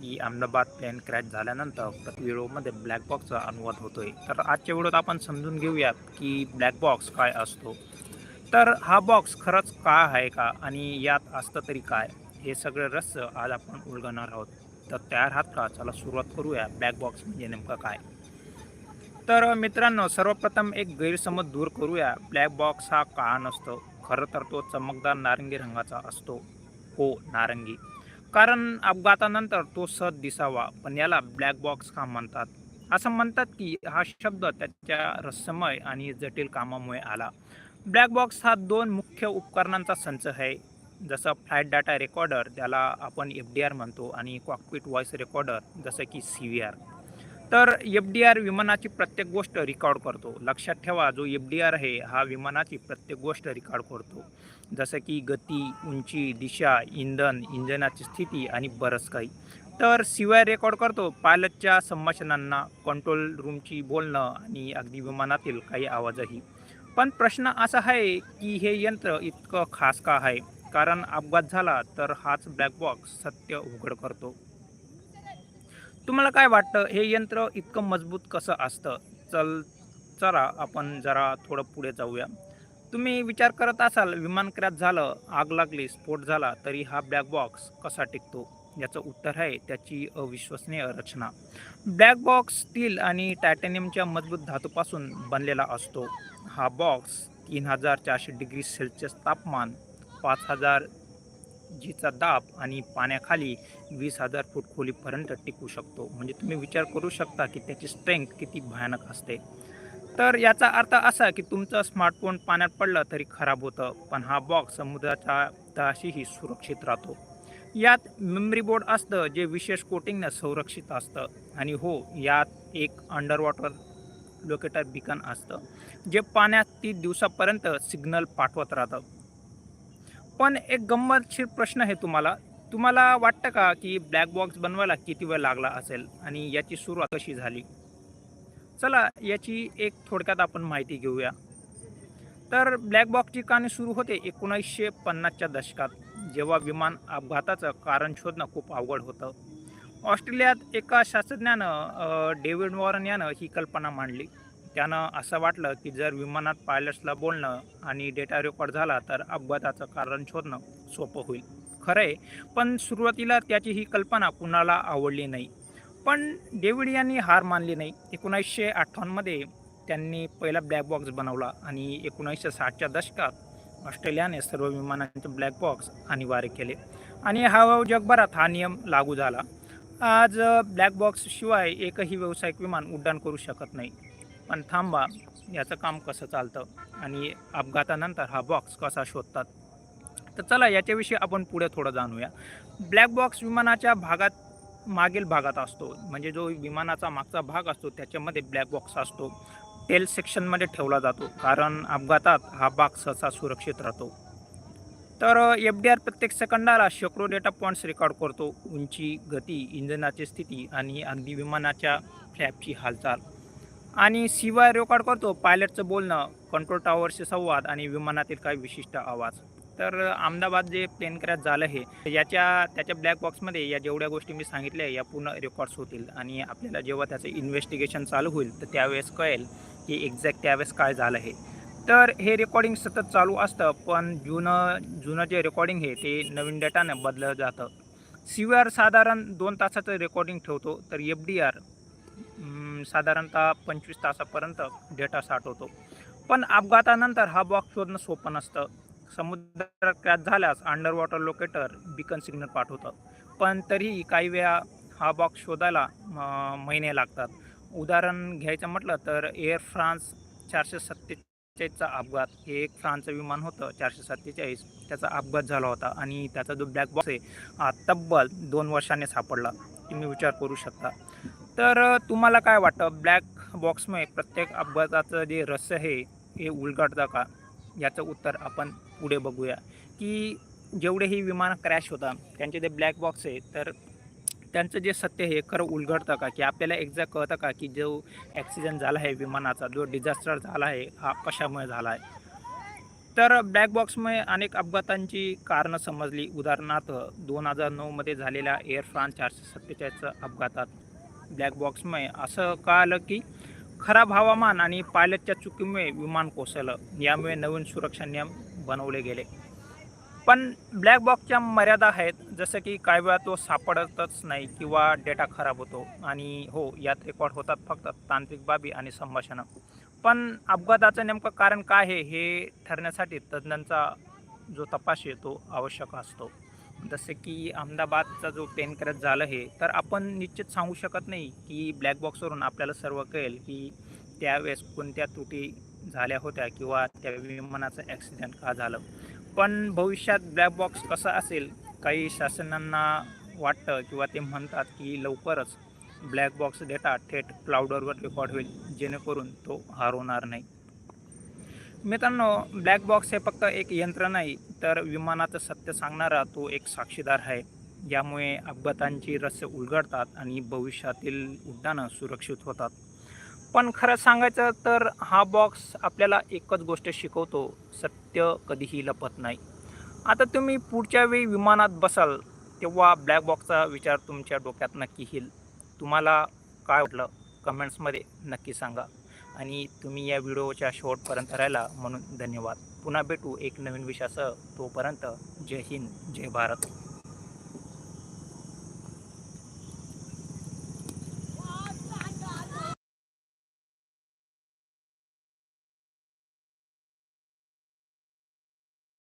की Ahmedabad plain crash झाल्यानंतर प्रति व्हिडिओमध्ये ब्लॅक बॉक्सचा अनुवाद होतोय. तर आजच्या व्हिडिओत आपण समजून घेऊयात की ब्लॅक बॉक्स काय असतो. तर हा बॉक्स खरंच काय आहे का आणि यात असतं तरी काय? हे सगळं रहस्य आज आपण उलगणार आहोत. तर तयार आहात का? चला सुरुवात करूया. ब्लॅक बॉक्स म्हणजे नेमकं काय? तर मित्रांनो सर्वप्रथम एक गैरसमज दूर करूया. ब्लॅक बॉक्स हा काळा नसतो. खरं तर तो चमकदार नारंगी रंगाचा असतो. हो नारंगी. कारण अपघातानंतर तो सद दिसावा पण याला ब्लॅक बॉक्स काम म्हणतात? असं म्हणतात की हा शब्द त्याच्या रहस्यमय आणि जटिल कामामुळे आला. ब्लॅक बॉक्स हा दोन मुख्य उपकरणांचा संच आहे. जसं फ्लाईट डाटा रेकॉर्डर ज्याला आपण एफ डी आर म्हणतो आणि कॉकपिट व्हॉइस रेकॉर्डर जसं की सी व्ही आर तर एफ डी आर विमानाची प्रत्येक गोष्ट रेकॉर्ड करतो. लक्षात ठेवा जो एफ डी आर आहे हा विमानाची प्रत्येक गोष्ट रेकॉर्ड करतो. जसं की गती उंची दिशा इंधन इंधनाची स्थिती आणि बरंच काही. तर शिवाय रेकॉर्ड करतो. पायलटच्या संभाषणांना कंट्रोल रूमची बोलणं आणि अगदी विमानातील काही आवाजही. पण प्रश्न असा आहे की हे यंत्र इतकं खास का आहे? कारण अपघात झाला तर हाच ब्लॅक बॉक्स सत्य उघड करतो. तुम्हाला काय वाटतं? हे यंत्र इतकं मजबूत कसं असतं? चल चला आपण जरा थोडं पुढे जाऊया. तुम्ही विचार करत असाल विमान क्रॅश झालं आग लागली स्फोट झाला तरी हा ब्लॅक बॉक्स कसा टिकतो? याचं उत्तर आहे त्याची अविश्वसनीय रचना. ब्लॅक बॉक्स स्टील आणि टायटॅनियमच्या मजबूत धातूपासून बनलेला असतो. हा बॉक्स तीन हजार चारशे डिग्री सेल्सिअस तापमान पाच हजार जीचा दाब आणि पाण्याखाली वीस हजार फूट खोलीपर्यंत टिकू शकतो. म्हणजे तुम्ही विचार करू शकता की त्याची स्ट्रेंथ किती भयानक असते. तर याचा अर्थ असा की तुमचं स्मार्टफोन पाण्यात पडलं तरी खराब होतं पण हा बॉक्स समुद्राच्या तळाशीही सुरक्षित राहतो. यात मेमरी बोर्ड असतं जे विशेष कोटिंगनं संरक्षित असतं. आणि हो यात एक अंडर वॉटर लोकेटर बिकन असतं जे पाण्यात तीस दिवसापर्यंत सिग्नल पाठवत राहतं. पण एक गंमतशीर प्रश्न आहे तुम्हाला. तुम्हाला वाटतं का की ब्लॅक बॉक्स बनवायला किती वेळ लागला असेल आणि याची सुरुवात कशी झाली? चला याची एक थोडक्यात आपण माहिती घेऊया. तर ब्लॅक बॉक्सची कहाणी सुरू होते एकोणीसशे पन्नासच्या दशकात जेव्हा विमान अपघाताचं कारण शोधणं खूप अवघड होतं. ऑस्ट्रेलियात एका शास्त्रज्ञानं डेव्हिड वॉरन यानं ही कल्पना मांडली. त्यानं असं वाटलं की जर विमानात पायलट्सला बोलणं आणि डेटा रेकॉर्ड झाला तर अपघाताचं कारण शोधणं सोपं होईल. खरं आहे पण सुरुवातीला त्याची ही कल्पना कुणाला आवडली नाही. पण डेव्हिड यांनी हार मानली नाही. एकोणीसशे अठ्ठावन्नमध्ये त्यांनी पहिला ब्लॅक बॉक्स बनवला आणि एकोणीसशे साठच्या दशकात ऑस्ट्रेलियाने सर्व विमानांचे ब्लॅक बॉक्स अनिवार्य केले. आणि हा जगभरात हा नियम लागू झाला. आज ब्लॅक बॉक्सशिवाय एकही व्यावसायिक विमान उड्डाण करू शकत नाही. पण थांबा याचं काम कसं चालतं? आणि अपघातानंतर हा बॉक्स कसा शोधतात? तर चला याच्याविषयी आपण पुढे थोडं जाणूया. ब्लॅक बॉक्स विमानाच्या भागात मागील भागात असतो. म्हणजे जो विमानाचा मागचा भाग असतो त्याच्यामध्ये ब्लॅक बॉक्स असतो. टेल सेक्शनमध्ये ठेवला जातो. कारण अपघातात हा भाग सहसा सुरक्षित राहतो. तर एफ डी आर प्रत्येक सेकंदाला शेकडो डेटा पॉईंट्स रेकॉर्ड करतो. उंची गती इंधनाची स्थिती आणि अगदी विमानाच्या फ्लॅपची हालचाल. आणि शिवाय रेकॉर्ड करतो. पायलटचं बोलणं कंट्रोल टॉवरचे संवाद आणि विमानातील काही विशिष्ट आवाज. तर अहमदाबाद जे प्लेन क्रॅश झालं आहे याच्या त्याच्या ब्लॅक बॉक्समध्ये या जेवढ्या गोष्टी मी सांगितल्या या पूर्ण रेकॉर्ड्स होतील. आणि आपल्याला जेव्हा त्याचं इन्व्हेस्टिगेशन चालू होईल तर त्यावेळेस कळेल की एक्झॅक्ट त्यावेळेस काय झालं आहे तर हे रेकॉर्डिंग सतत चालू असतं पण जुनं जुनं जे रेकॉर्डिंग आहे ते नवीन डेटानं बदललं जातं. सी आर साधारण दोन तासाचं रेकॉर्डिंग ठेवतो तर एफ डी आर साधारणतः पंचवीस तासापर्यंत डेटा साठवतो. पण अपघातानंतर हा बॉक्स शोधणं सोपं नसतं. समुद्रात क्रॅच झाल्यास under water locator beacon signal पाठवतं. पण तरीही काही वेळा हा बॉक्स शोधायला महिने लागतात. उदाहरण घ्यायचं म्हटलं तर एअर फ्रान्स चारशे सत्तेचाळीसचा अपघात. हे एक फ्रान्सचं विमान होतं चारशे सत्तेचाळीस. त्याचा अपघात झाला होता आणि त्याचा जो ब्लॅक बॉक्स आहे हा तब्बल दोन वर्षांनी सापडला. तुम्ही विचार करू शकता. तर तुम्हाला काय वाटतं? ब्लॅक बॉक्समुळे प्रत्येक अपघाताचं जे रहस्य आहे हे उलगडतं का? याचं उत्तर आपण पुढे बघूया. की जेवढेही विमान क्रॅश होता त्यांचे जे ब्लॅक बॉक्स आहे तर त्यांचं जे सत्य हे खरं उलगडतं का? की आपल्याला एक्झॅक्ट कळतं का की जो ॲक्सिडेंट झाला आहे विमानाचा जो डिझास्टर झाला आहे हा कशामुळे झाला आहे? तर ब्लॅक बॉक्समुळे अनेक अपघातांची कारणं समजली. उदाहरणार्थ दोन हजार नऊमध्ये झालेल्या एअर फ्रान्स चारशे सत्तेचाळीसच्या अपघातात ब्लॅक बॉक्समुळे असं कळालं की खराब हवामान आणि पायलटच्या चुकीमुळे विमान कोसळलं. यामुळे नवीन सुरक्षा नियम बनवले गेले. पण ब्लॅक बॉक्सच्या मर्यादा आहेत जसं की काही वेळा तो सापडतच नाही किंवा डेटा खराब होतो. आणि हो यात रेकॉर्ड होतात फक्त तांत्रिक बाबी आणि संभाषणं. पण अपघाताचं नेमकं कारण काय आहे हे ठरण्यासाठी तज्ज्ञांचा जो तपास आहे तो आवश्यक असतो. जसे की अहमदाबादचा जो पेन क्रॅच झालं हे तर आपण निश्चित सांगू शकत नाही की ब्लॅक बॉक्सवरून आपल्याला सर्व कळेल की त्यावेळेस कोणत्या त्रुटी झाल्या होत्या किंवा त्या विमानाचं ॲक्सिडेंट का झालं. पण भविष्यात ब्लॅक बॉक्स कसा असेल काही शासनांना वाटतं किंवा ते म्हणतात की लवकरच ब्लॅक बॉक्स डेटा थेट क्लाउडवर रेकॉर्ड होईल जेणेकरून तो हरवणार नाही. मित्रांनो ब्लॅक बॉक्स हे फक्त एक यंत्र नाही तर विमानाचं सत्य सांगणारा तो एक साक्षीदार आहे. यामुळे अपघातांची रस्य उलगडतात आणि भविष्यातील उड्डाणं सुरक्षित होतात. पण खरं सांगायचं तर हा बॉक्स आपल्याला एकच गोष्ट शिकवतो सत्य कधीही लपत नाही. आता तुम्ही पुढच्या वेळी विमानात बसाल तेव्हा ब्लॅक बॉक्सचा विचार तुमच्या डोक्यात नक्की येईल. तुम्हाला काय वाटलं? कमेंट्समध्ये नक्की सांगा. आणि तुम्ही या व्हिडिओच्या शेवटपर्यंत राहिला म्हणून धन्यवाद. पुन्हा भेटू एक नवीन विषयासह. तोपर्यंत जय हिंद जय भारत.